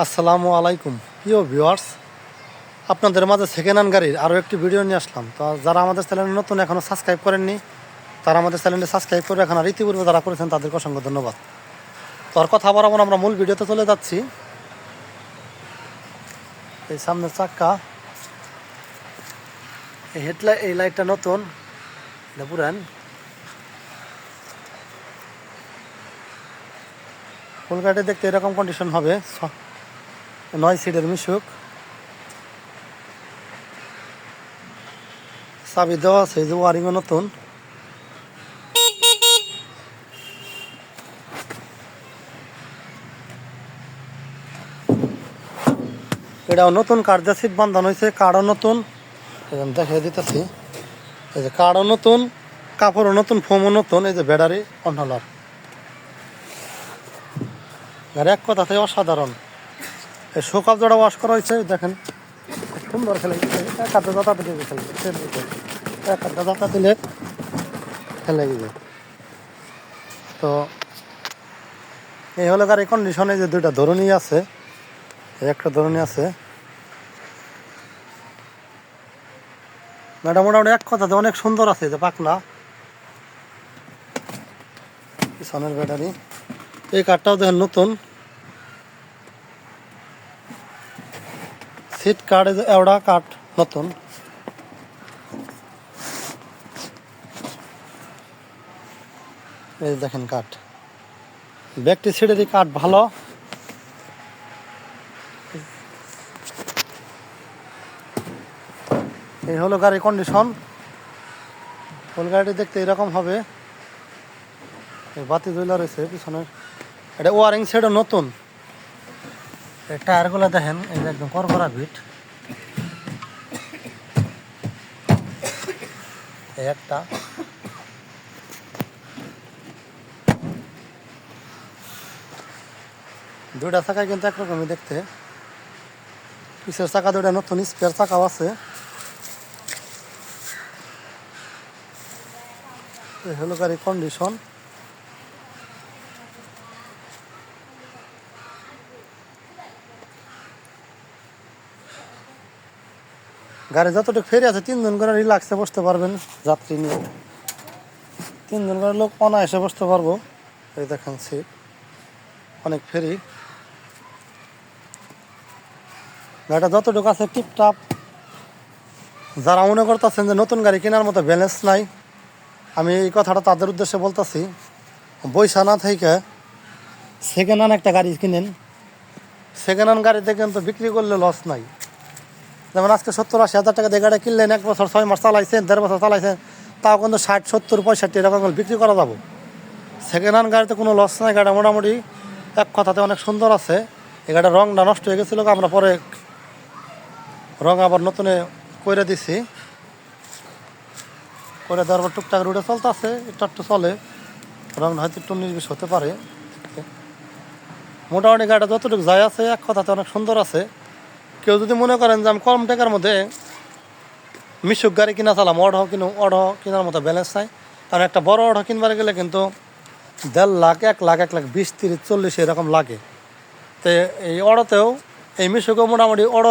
আসসালামু আলাইকুম। প্রিয় ভিউয়ার্স, আপনাদের মাঝে সেকেন্ড হ্যান্ড গাড়ির আরও একটি ভিডিও নিয়ে আসলাম। তো যারা আমাদের চ্যানেলে নতুন এখনও সাবস্ক্রাইব করেননি, তারা আমাদের চ্যানেলটি সাবস্ক্রাইব করে এখন আর ইতিপূর্বে যারা করেছেন, তাদেরকে অসংখ্য ধন্যবাদ। তো আর কথা বরাবর আমরা মূল ভিডিওতে চলে যাচ্ছি। এই সামনের চাক্কা এই হেডলাইট এই লাইটটা নতুন। পুরান। গাড়ি দেখতে এরকম কন্ডিশন হবে। নয় সিটের মিশুক। চাবি দেওয়া আছে যে ওয়ারিংও নতুন। এটাও নতুন কার্ডের সিট বান্ধানো হয়েছে, কার্ডও নতুন। দেখিয়ে দিতেছি। এই যে কার্ডও নতুন, কাপড়ও নতুন, ফোমও নতুন, এই যে ব্যাটারি কন্ট্রোলার গাড়ি এক কথাতে অসাধারণ। শোকাপ জোড়া ওয়াশ করা হয়েছে, দেখেন সুন্দর খেলে, এক হাতে দাতা দিলে খেলে এক হাতে দাতা দিলে খেলে গিয়ে তো এই হলো গাড়ি কন্ডিশনে যে দুইটা ধরুনি আছে একটা ধরুনি আছে। ম্যাডাম, মোটামুটি এক কথাতে অনেক সুন্দর আছে যে পাকনা পিছনের ব্যাটারি। এই কাঠটাও দেখেন নতুন। সিট কাঠ এওড়া কাঠ নতুন। এই দেখেন কাঠ ব্যাগটি সিটেরই কাঠ ভালো। এই হলো গাড়ির কন্ডিশন ফুল গাড়িটি দেখতে এরকম হবে। বাতি জ্বলা রয়েছে পিছনের। এটা ওয়ারিং সেটও নতুন। টায়ারগুলো দেখেন, এই যে একদম করকরা এই একটা। দুইটা চাকা কিন্তু একরকমই দেখতে। পিছের চাকা দুইটা নতুন, স্পেয়ার চাকাও আছে। হলো গাড়ির কন্ডিশন গাড়ি যতটুকু ফেরি আছে, তিনজন করে রিল্যাক্সে বসতে পারবেন যাত্রী নিয়ে। তিনজন করে লোক অনায়াসে বসতে পারব। এই দেখেন সিট অনেক ফেরি। গাড়িটা যতটুকু আছে টিপটাপ যারা মনে করতেছেন যে নতুন গাড়ি কেনার মতো ব্যালেন্স নাই, আমি এই কথাটা তাদের উদ্দেশ্যে বলতেছি বৈশা না থেকে সেকেন্ড হ্যান্ড একটা গাড়ি কিনেন। সেকেন্ড হ্যান্ড গাড়িতে কিন্তু বিক্রি করলে লস নাই। যেমন আজকে সত্তর আশি হাজার টাকা দিয়ে গাড়ি কিনলেন, এক বছর ছয় মাস চালাইছেন, দেড় বছর চালাইছেন, তাও কিন্তু ষাট, সত্তর, পঁয়ষট্টি এরকম বিক্রি করা যাব। সেকেন্ড হ্যান্ড গাড়িতে কোনো লস নাই, গাড়িটা মোটামুটি এক কথাতে অনেক সুন্দর আছে। এই গাড়িটার রংটা নষ্ট হয়ে গেছিল, আমরা পরে রং আবার নতুনে করে দিছি। করে দেওয়ার পর টুকটাক রুটে চলতে আছে একটু একটু চলে। রং হয়তো একটু বিশ হতে পারে। মোটামুটি গাড়িটা যতটুকু যায় আছে, এক কথাতে অনেক সুন্দর আছে। কেউ যদি মনে করেন যে আমি কম টাকার মধ্যে মিশুক গাড়ি কিনা চালাম অড কিনো অড কেনার মতো ব্যালেন্স নাই। কারণ একটা বড় অড কিনবার গেলে কিন্তু দেড় লাখ, এক লাখ এক লাখ বিশ, তিরিশ, চল্লিশ এরকম লাগে। তো এই অড়তেও এই মিশুকেও মোটামুটি অড়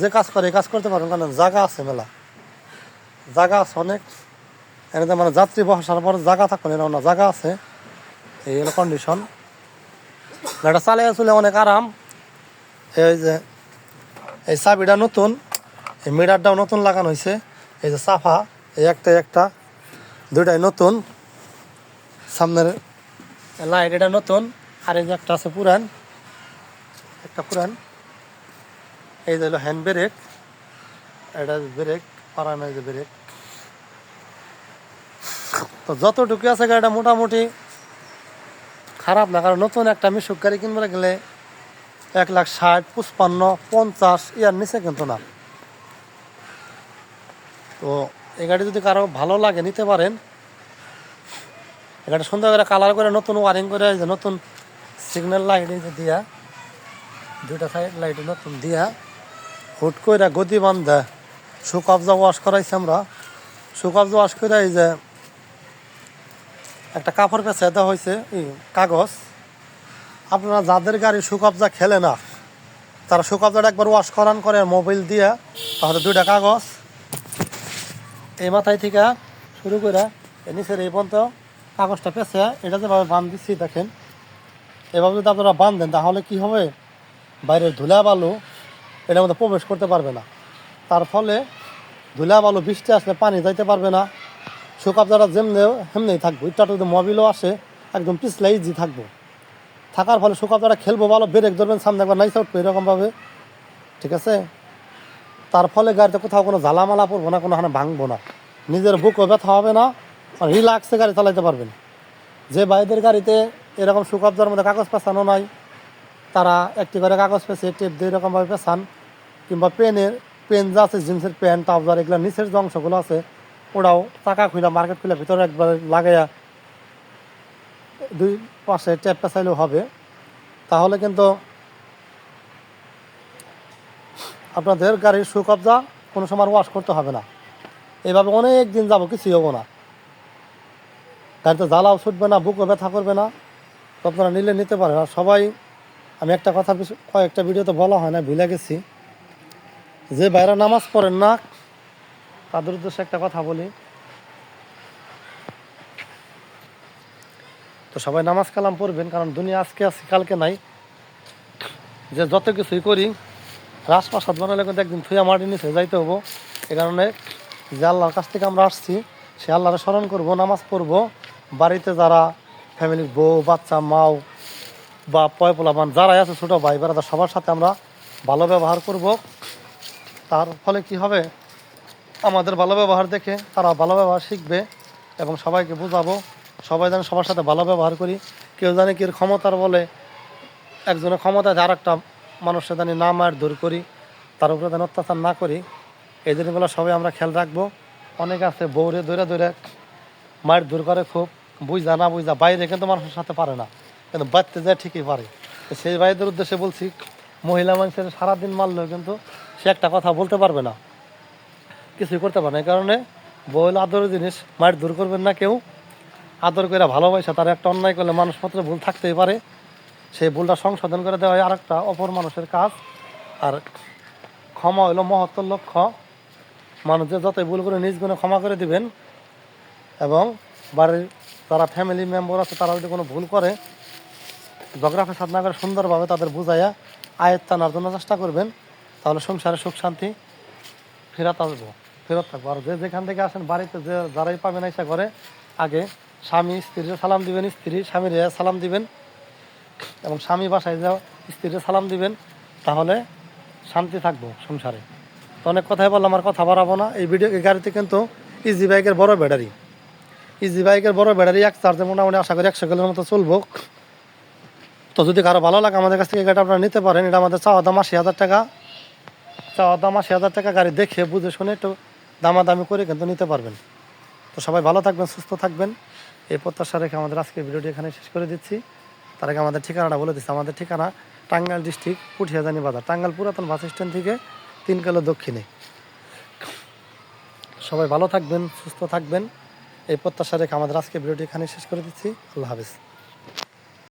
যে কাজ করে, এই কাজ করতে পারেন কারণ জায়গা আছে মেলা। জায়গা আছে অনেক। এখানে মানে যাত্রী বসার পর জায়গা থাকবে না না। জায়গা আছে। এই কন্ডিশন গাড়িটা চালিয়ে চলে অনেক আরাম। এই যে এই চাবিটা নতুন, এই মিটারটাও নতুন লাগানো হয়েছে এই যে সাফা এই একটা একটা, দুইটাই নতুন। সামনের লাইট এটা নতুন, আর এই যে একটা আছে পুরান। একটা পুরান। এই যে হলো হ্যান্ড ব্রেক এটা ব্রেক পারানো যে ব্রেক তো যতটুকু আছে গাড়িটা মোটামুটি খারাপ না, কারণ নতুন একটা মিশুক গাড়ি কিনবার গেলে এক লাখ ষাট, পঁচপান্ন, পঞ্চাশ, ইয়ার নিচে কিন্তু না। তো এই গাড়ি যদি কারও ভালো লাগে, নিতে পারেন। গাড়ি সুন্দর করে কালার করে, নতুন ওয়ারিং করে যে নতুন সিগন্যাল লাইট দিয়া, দুইটা সাইড লাইট নতুন দিয়া, হুট করে গদি বান্ধা, সুকবজা ওয়াশ করাইছি আমরা। সুকবজা ওয়াশ করে এই যে একটা কাপড় পেঁচা দেওয়া হয়েছে কাগজ। আপনারা যাদের গাড়ি সুকবজা খেলে না, তারা সুকবজাটা একবার ওয়াশ করান করে মোবাইল দিয়ে, তাহলে দুইটা কাগজ। এই মাথায় থেকে শুরু করে নিচের এই পর্যন্ত কাগজটা পেছে, এটা যেভাবে বান দিচ্ছি দেখেন, এভাবে যদি আপনারা বান দেন তাহলে কি হবে? বাইরের ধুলা বালু এটার মধ্যে প্রবেশ করতে পারবে না। তার ফলে ধুলা বালু বৃষ্টি আসলে পানি যাইতে পারবে না। সুকবজাটা যেমনি হেমনেই থাকব। একটু যদি মোবিলও আসে, একদম পিছলে ইজি থাকব। থাকার ফলে সুকবজাটা খেলব ভালো, ব্রেক ধরবেন, সামনে একবার নাইসা উঠবো এরকমভাবে। ঠিক আছে? তার ফলে গাড়িতে কোথাও কোনো ঝালামালা পড়ব না কোনো হানে ভাঙবো না। নিজের বুকও ব্যথা হবে না, আর রিল্যাক্সে গাড়ি চালাতে পারবেন। যে বাইদের গাড়িতে এরকম সুকবজার মধ্যে কাগজ পেঁচানো নাই, তারা একটি করে কাগজ পেঁচে টেপ দিয়ে এরকমভাবে পেঁচান কিংবা পেনের, পেন যা আছে, জিন্সের প্যান্ট, ট্রাউজার, এগুলো নিচের যে অংশগুলো আছে ওরাও টাকা খুলে মার্কেট খুলে ভিতরে একবার লাগাইয়া দুই পাশে টেপ পেঁচাইলেও হবে। তাহলে কিন্তু আপনাদের গাড়ির সুকবজা কোনো সময় ওয়াশ করতে হবে না। এইভাবে অনেক দিন যাব, কিছুই হব না। গাড়িতে জ্বালাও ছুটবে না, বুকও ব্যথা করবে না। তো আপনারা নিলে নিতে পারেন। আর সবাই, আমি একটা কথা কয়েকটা ভিডিওতে বলা হয় না, ভুলে গেছি। যে বাইরে নামাজ পড়েন না, তাদের উদ্দেশ্যে একটা কথা বলি। তো সবাই নামাজ কালাম পড়বেন, কারণ দুনিয়া আজকে আছে, কালকে নাই। যে যত কিছুই করি, রাজপ্রাসাদ বানালে কিন্তু একদিন থুয়া মাটি নিচে যাইতে হব। এ কারণে যে আল্লাহর কাছ থেকে আমরা আসছি, সে আল্লাহরে স্মরণ করব, নামাজ পড়ব। বাড়িতে যারা ফ্যামিলির বউ, বাচ্চা, মাও বা পয় পোলাবান যারাই আছে, ছোটো ভাই, বেড়াদার, সবার সাথে আমরা ভালো ব্যবহার করব। তার ফলে কি হবে? আমাদের ভালো ব্যবহার দেখে তারা ভালো ব্যবহার শিখবে এবং সবাইকে বোঝাবো। সবাই যেন সবার সাথে ভালো ব্যবহার করি। কেউ জানে কি ক্ষমতার বলে একজনের ক্ষমতা আছে আর একটা মানুষের জানি না মায়ের দূর করি, তার উপরে যেন অত্যাচার না করি। এই জিনিসগুলো সবাই আমরা খেয়াল রাখব। অনেক আছে বৌরে দৌড়ে দৌড়ে মায়ের দূর করে খুব, বুঝা না বুঝা, বাইরে কিন্তু মানুষের সাথে পারে না। কিন্তু বাড়তে যায় ঠিকই পারে। সেই ভাইদের উদ্দেশ্যে বলছি, মহিলা মানুষের সারাদিন মারলেও কিন্তু সে একটা কথা বলতে পারবে না। কিছুই করতে পারে না। এই কারণে বইল আদরের জিনিস মায়ের দূর করবেন না কেউ। আদর করে ভালোবাসা, তার একটা অন্যায় করলে মানুষ মাত্র ভুল থাকতেই পারে। সেই ভুলটা সংশোধন করে দেওয়া হয় আরেকটা অপর মানুষের কাজ। আর ক্ষমা হলো মহত্তর লক্ষ্য। মানুষ যে যতই ভুল করে নিজ গুণে ক্ষমা করে দিবেন এবং বাড়ির যারা ফ্যামিলি মেম্বার আছে, তারা যদি কোনো ভুল করে, ঝগড়া সাধনা করে সুন্দরভাবে তাদের বুঝাইয়া আয়ত্ত আনার জন্য চেষ্টা করবেন, তাহলে সংসারে সুখ শান্তি ফেরত আসব, ফেরত থাকব। আর যে যেখান থেকে আসেন, বাড়িতে যে যারাই পাবেন এসে করে আগে স্বামী স্ত্রীর সালাম দিবেন, স্ত্রী স্বামীর সালাম দিবেন এবং স্বামী বাসায় যাও, স্ত্রীর সালাম দিবেন, তাহলে শান্তি থাকব সংসারে। তো অনেক কথাই বললাম আমার কথা বাড়াবো না। এই ভিডিও, এই গাড়িতে কিন্তু ইজি বাইকের বড় ব্যাটারি। ইজি বাইকের বড় ব্যাটারি, এক চার্জে মোটামুটি আশা করি একশো কিলোর মতো চলবো। তো যদি কারও ভালো লাগে আমাদের কাছ থেকে গাড়িটা আপনারা নিতে পারেন, এটা আমাদের চাওয়া দাম আশি হাজার টাকা। চাওয়া দাম আশি হাজার টাকা গাড়ি দেখে, বুঝে শুনে একটু দামাদামি করে কিন্তু নিতে পারবেন। তো সবাই ভালো থাকবেন, সুস্থ থাকবেন। এই প্রত্যাশা রেখে আমাদের আজকের ভিডিওটি এখানে শেষ করে দিচ্ছি। তার আগে আমাদের ঠিকানাটা বলে দিচ্ছি। আমাদের ঠিকানা টাঙ্গাল ডিস্ট্রিক্ট, পুঠিয়াজানি বাজার। টাঙ্গাল পুরাতন বাস স্ট্যান্ড থেকে তিন কিলো দক্ষিণে। সবাই ভালো থাকবেন, সুস্থ থাকবেন। এই প্রত্যাশা রেখে আমাদের আজকে ভিডিওটি এখানে শেষ করে দিচ্ছি। আল্লাহ হাফিজ।